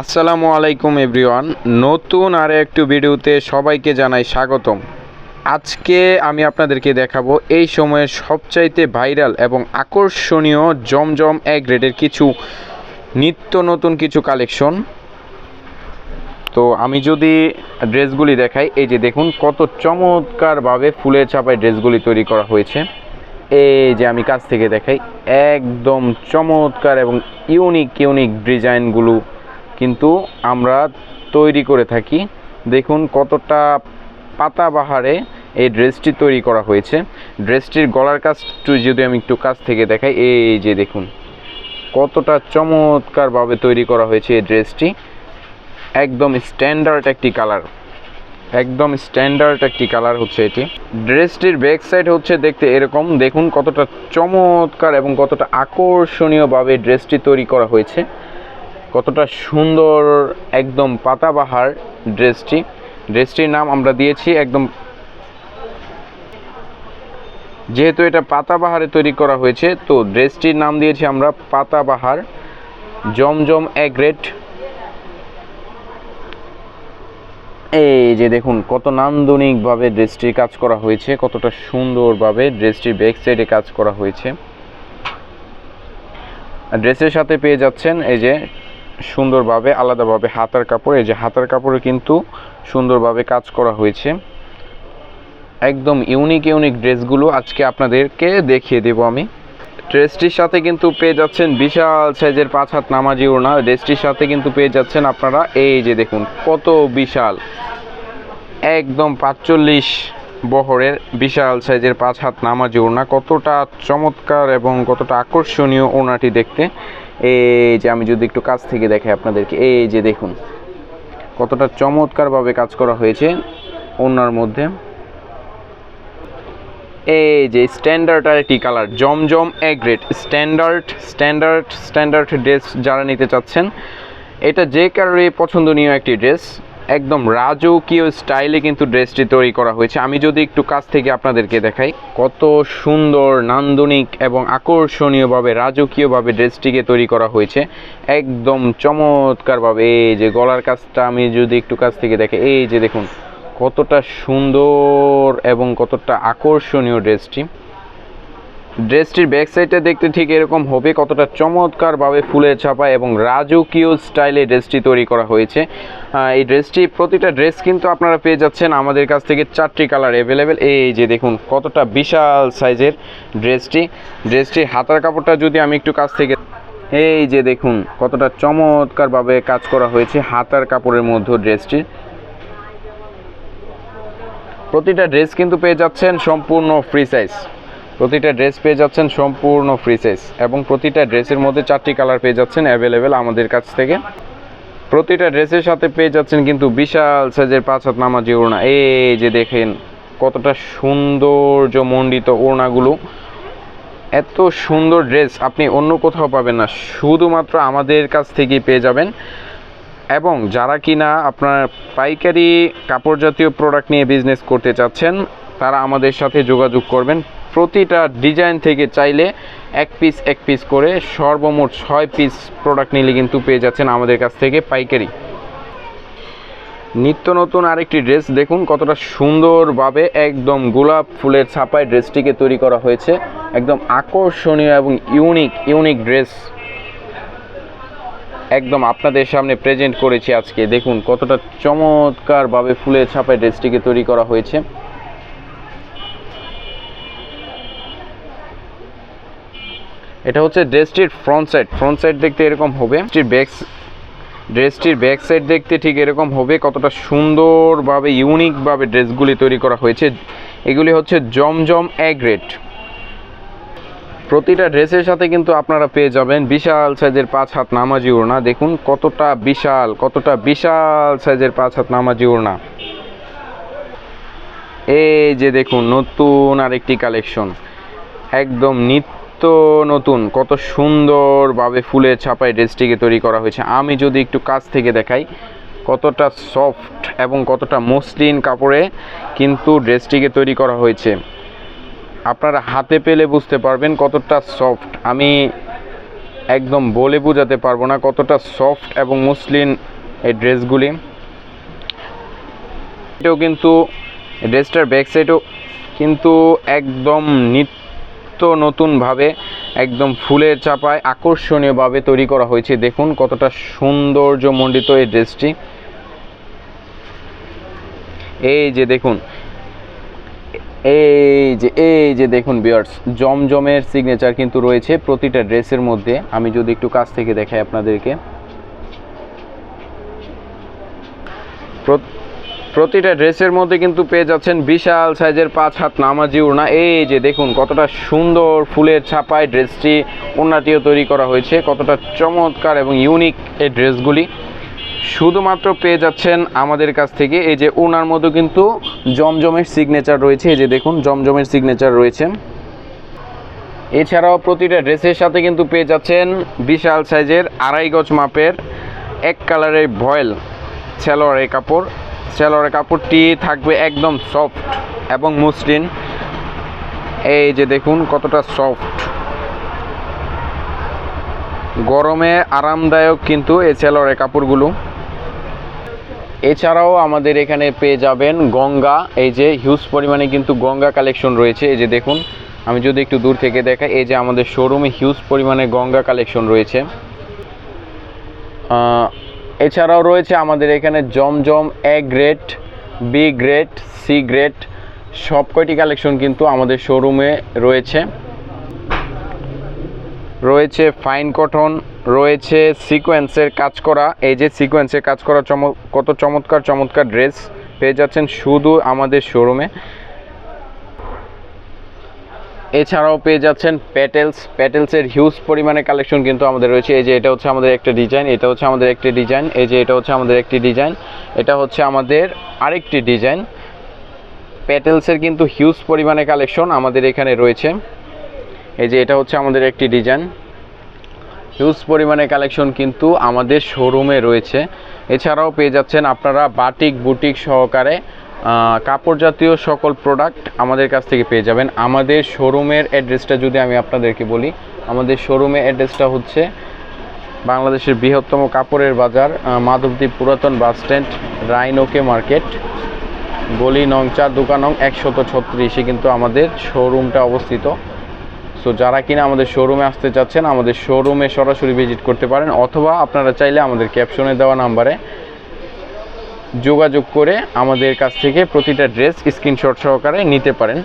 আসসালামু আলাইকুম, এভরিওয়ান। নতুন আর একটু ভিডিওতে সবাইকে জানাই স্বাগতম। আজকে আমি আপনাদেরকে দেখাবো এই সময়ের সবচাইতে ভাইরাল এবং আকর্ষণীয় জমজম এক গ্রেডের কিছু নিত্য নতুন কিছু কালেকশন। তো আমি যদি ড্রেসগুলি দেখাই, এই যে দেখুন কত চমৎকারভাবে ফুলের ছাপায় ড্রেসগুলি তৈরি করা হয়েছে। এই যে আমি কাছ থেকে দেখাই, একদম চমৎকার এবং ইউনিক ইউনিক ডিজাইনগুলো কিন্তু আমরা তৈরি করে থাকি। দেখুন কতটা পাতাবাহারে এই ড্রেসটি তৈরি করা হয়েছে। ড্রেসটির গলার কাজটু যদি আমি একটু কাছ থেকে দেখাই, এই যে দেখুন, কতটা চমৎকারভাবে তৈরি করা হয়েছে এই ড্রেসটি। একদম স্ট্যান্ডার্ড একটি কালার একদম স্ট্যান্ডার্ড একটি কালার হচ্ছে এটি। ড্রেসটির ব্যাক সাইড হচ্ছে দেখতে এরকম। দেখুন কতটা চমৎকার এবং কতটা আকর্ষণীয়ভাবে ড্রেসটি তৈরি করা হয়েছে। কতটা সুন্দর একদম পাতাবাহার ড্রেসটি ড্রেসটির নাম আমরা দিয়েছি একদম যেহেতু এটা পাতাবাহারে তৈরি করা হয়েছে, তো ড্রেসটির নাম দিয়েছি আমরা পাতাবাহার। জমজম এগ্রেট এই যে দেখুন, কত নান্দনিকভাবে ড্রেসটির কাজ করা হয়েছে, কতটা সুন্দরভাবে ড্রেসটির ব্যাক সাইডে কাজ করা হয়েছে। ড্রেসের সাথে পেয়ে যাচ্ছেন এই যে সুন্দরভাবে, আলাদাভাবে হাতার কাপড়। এই যে হাতার কাপড়ে কিন্তু সুন্দরভাবে কাজ করা হয়েছে। একদম ইউনিক ইউনিক ড্রেসগুলো আজকে আপনাদেরকে দেখিয়ে দেবো আমি। ড্রেসটির সাথে কিন্তু পেয়ে যাচ্ছেন বিশাল সাইজের পাঁচ হাত নামাজি ওড়না। ড্রেসটির সাথে কিন্তু পেয়ে যাচ্ছেন আপনারা এই যে দেখুন, কত বিশাল। একদম পাঁচচল্লিশ বহরের বিশাল সাইজের পাঁচ হাত নামাজি ওড়না। কতটা চমৎকার এবং কতটা আকর্ষণীয় ওড়নাটি দেখতে। এই যে আমি যদি একটু কাছ থেকে দেখাই আপনাদেরকে, এই যে দেখুন, কতটা চমৎকারভাবে কাজ করা হয়েছে ওড়নার মধ্যে। এই যে স্ট্যান্ডার্ড আর একটি colour Zamzam A grade standard standard standard dress যারা নিতে চাচ্ছেন, এটা যে কারোরই পছন্দনীয় একটি ড্রেস একদম রাজকীয় স্টাইলে কিন্তু ড্রেসটি তৈরি করা হয়েছে। আমি যদি একটু কাছ থেকে আপনাদেরকে দেখাই, কত সুন্দর, নান্দনিক এবং আকর্ষণীয়ভাবে, রাজকীয়ভাবে ড্রেসটিকে তৈরি করা হয়েছে। একদম চমৎকারভাবে, এই যে গলার কাজটা আমি যদি একটু কাছ থেকে দেখে, এই যে দেখুন কতটা সুন্দর এবং কতটা আকর্ষণীয় ড্রেসটি। ড্রেসটির ব্যাক সাইডটা দেখতে ঠিক এরকম হবে, কতটা চমৎকারভাবে ফুলের ছাপা এবং রাজকীয় স্টাইলে ড্রেসটি তৈরি করা হয়েছে। এই ড্রেসটি, প্রতিটা ড্রেস কিন্তু আপনারা পেয়ে যাচ্ছেন আমাদের কাছ থেকে চারটি কালার অ্যাভেলেবেল এই যে দেখুন, কতটা বিশাল সাইজের ড্রেসটি। ড্রেসটি হাতার কাপড়টা যদি আমি একটু কাছ থেকে এই যে দেখুন, কতটা চমৎকারভাবে কাজ করা হয়েছে হাতার কাপড়ের মধ্যে ড্রেসটি প্রতিটা ড্রেস কিন্তু পেয়ে যাচ্ছেন সম্পূর্ণ ফ্রি সাইজ প্রতিটা ড্রেস পেয়ে যাচ্ছেন সম্পূর্ণ ফ্রি সাইজ এবং প্রতিটা ড্রেসের মধ্যে চারটি কালার পেয়ে যাচ্ছেন অ্যাভেলেবেল আমাদের কাছ থেকে। প্রতিটা ড্রেসের সাথে পেয়ে যাচ্ছেন কিন্তু বিশাল সাইজের পাঁচ হাত নামাজি ওড়না। এই যে দেখেন, কতটা সৌন্দর্য মণ্ডিত ওড়নাগুলো। এত সুন্দর ড্রেস আপনি অন্য কোথাও পাবেন না। শুধুমাত্র আমাদের কাছ থেকেই পেয়ে যাবেন। এবং যারা কিনা আপনার পাইকারি কাপড় জাতীয় প্রোডাক্ট নিয়ে বিজনেস করতে চাচ্ছেন, তারা আমাদের সাথে যোগাযোগ করবেন। প্রতিটা ডিজাইন থেকে চাইলে এক পিস এক পিস করে সর্বমোট ছয় পিস প্রোডাক্ট নিলে কিন্তু পেয়ে যাচ্ছেন আমাদের কাছ থেকে পাইকারি। নিত্য নতুন আরেকটি ড্রেস দেখুন কতটা সুন্দরভাবে একদম গোলাপ ফুলের ছাপায় ড্রেসটিকে তৈরি করা হয়েছে। একদম আকর্ষণীয় এবং ইউনিক ইউনিক ড্রেস একদম আপনাদের সামনে প্রেজেন্ট করেছি আজকে। দেখুন কতটা চমৎকারভাবে ফুলের ছাপায় ড্রেসটিকে তৈরি করা হয়েছে। এটা হচ্ছে ড্রেসটির ফ্রন্ট সাইড ফ্রন্ট সাইড দেখতে এরকম হবে। ড্রেসটির ব্যাক ড্রেসটির ব্যাক সাইড দেখতে ঠিক এরকম হবে। কতটা সুন্দরভাবে ইউনিকভাবে ড্রেসগুলি তৈরি করা হয়েছে। এগুলি হচ্ছে জমজম অ্যাগ্রেট প্রতিটা ড্রেসের সাথে কিন্তু আপনারা পেয়ে যাবেন বিশাল সাইজের পাঁচ হাত নামাজি ওড়না। দেখুন, কতটা বিশাল কতটা বিশাল সাইজের পাঁচ হাত নামাজি ওড়না। এই যে দেখুন, নতুন আরেকটি কালেকশন। একদম নিত্য নতুন, কত সুন্দরভাবে ফুলের ছাপায় ড্রেসটিকে তৈরি করা হয়েছে। আমি যদি একটু কাছ থেকে দেখাই, কতটা সফট এবং কতটা মসলিন কাপড়ে কিন্তু ড্রেসটিকে তৈরি করা হয়েছে। আপনারা হাতে পেলে বুঝতে পারবেন কতটা সফট আমি একদম বলে বোঝাতে পারব না কতটা সফট এবং মসলিন এই ড্রেসগুলি। এটাও কিন্তু ড্রেসটার ব্যাক সাইডও কিন্তু একদম নিত্য নতুনভাবে একদম ফুলের চাপায় আকর্ষণীয়ভাবে তৈরি করা হয়েছে। দেখুন কতটা সৌন্দর্যমণ্ডিত এই ড্রেসটি। এই যে দেখুন এই যে এই যে দেখুন বিয়ার্স জমজমের সিগনেচার কিন্তু রয়েছে প্রতিটা ড্রেসের মধ্যে। আমি যদি একটু কাছ থেকে দেখাই আপনাদেরকে। প্রতিটা ড্রেসের মধ্যে কিন্তু পেয়ে যাচ্ছেন বিশাল সাইজের পাঁচ হাত নামাজি ওড়না। এই যে দেখুন কতটা সুন্দর ফুলের ছাপায় ড্রেসটি, ওড়নাটিও তৈরি করা হয়েছে। কতটা চমৎকার এবং ইউনিক এই ড্রেসগুলি। শুধুমাত্র পেয়ে যাচ্ছেন আমাদের কাছ থেকে। এই যে ওনার মধ্যে কিন্তু জমজমের সিগনেচার রয়েছে। এই যে দেখুন, জমজমের সিগনেচার রয়েছে এছাড়াও প্রতিটা ড্রেসের সাথে কিন্তু পেয়ে যাচ্ছেন বিশাল সাইজের আড়াই গজ মাপের এক কালারের ভয়েল সেলোয়ারের কাপড়। সেলোয়ারের কাপড়টি থাকবে একদম সফট এবং মসৃণ। এই যে দেখুন, কতটা সফট গরমে আরামদায়ক কিন্তু এই সেলোয়ারের কাপড়গুলো। এছাড়াও আমাদের এখানে পেয়ে যাবেন গঙ্গা, এই যে হিউজ পরিমাণে কিন্তু গঙ্গা কালেকশন রয়েছে। এই যে দেখুন, আমি যদি একটু দূর থেকে দেখাই, এই যে আমাদের শোরুমে হিউজ পরিমাণে গঙ্গা কালেকশন রয়েছে। এছাড়াও রয়েছে আমাদের এখানে Zamzam A grade B grade C grade সব কয়টি কালেকশন কিন্তু আমাদের শোরুমে রয়েছে। রয়েছে ফাইন কটন রয়েছে সিকোয়েন্সের কাজ করা। এই যে সিকোয়েন্সের কাজ করা চম কত চমৎকার চমৎকার ড্রেস পেয়ে যাচ্ছেন শুধু আমাদের শোরুমে এছাড়াও পেয়ে যাচ্ছেন প্যাটেলস প্যাটেলসের হিউজ পরিমাণে কালেকশন কিন্তু আমাদের রয়েছে। এই যে এটা হচ্ছে আমাদের একটা ডিজাইন এটা হচ্ছে আমাদের একটি ডিজাইন এই যে এটা হচ্ছে আমাদের একটি ডিজাইন এটা হচ্ছে আমাদের আরেকটি ডিজাইন প্যাটেলসের কিন্তু হিউজ পরিমাণে কালেকশন আমাদের এখানে রয়েছে। এই যে এটা হচ্ছে আমাদের একটি ডিজাইন হিউজ পরিমাণে কালেকশন কিন্তু আমাদের শোরুমে রয়েছে। এছাড়াও পেয়ে যাচ্ছেন আপনারা বাটিক বুটিক সহকারে কাপড় জাতীয় সকল প্রোডাক্ট আমাদের কাছ থেকে পেয়ে যাবেন। আমাদের শোরুমের অ্যাড্রেসটা যদি আমি আপনাদেরকে বলি, আমাদের শোরুমের অ্যাড্রেসটা হচ্ছে বাংলাদেশের বৃহত্তম কাপড়ের বাজার মাধবদ্বীপ পুরাতন বাস স্ট্যান্ড রাইনোকে মার্কেট গলি নং চার, দোকান নং একশত ছত্রিশে কিন্তু আমাদের শোরুমটা অবস্থিত। সো যারা কিনা আমাদের শোরুমে আসতে চাচ্ছেন, আমাদের শোরুমে সরাসরি ভিজিট করতে পারেন, অথবা আপনারা চাইলে আমাদের ক্যাপশনে দেওয়া নাম্বারে যোগাযোগ করে আমাদের কাছ থেকে প্রতিটা ড্রেস স্ক্রিনশট সহকারে নিতে পারেন।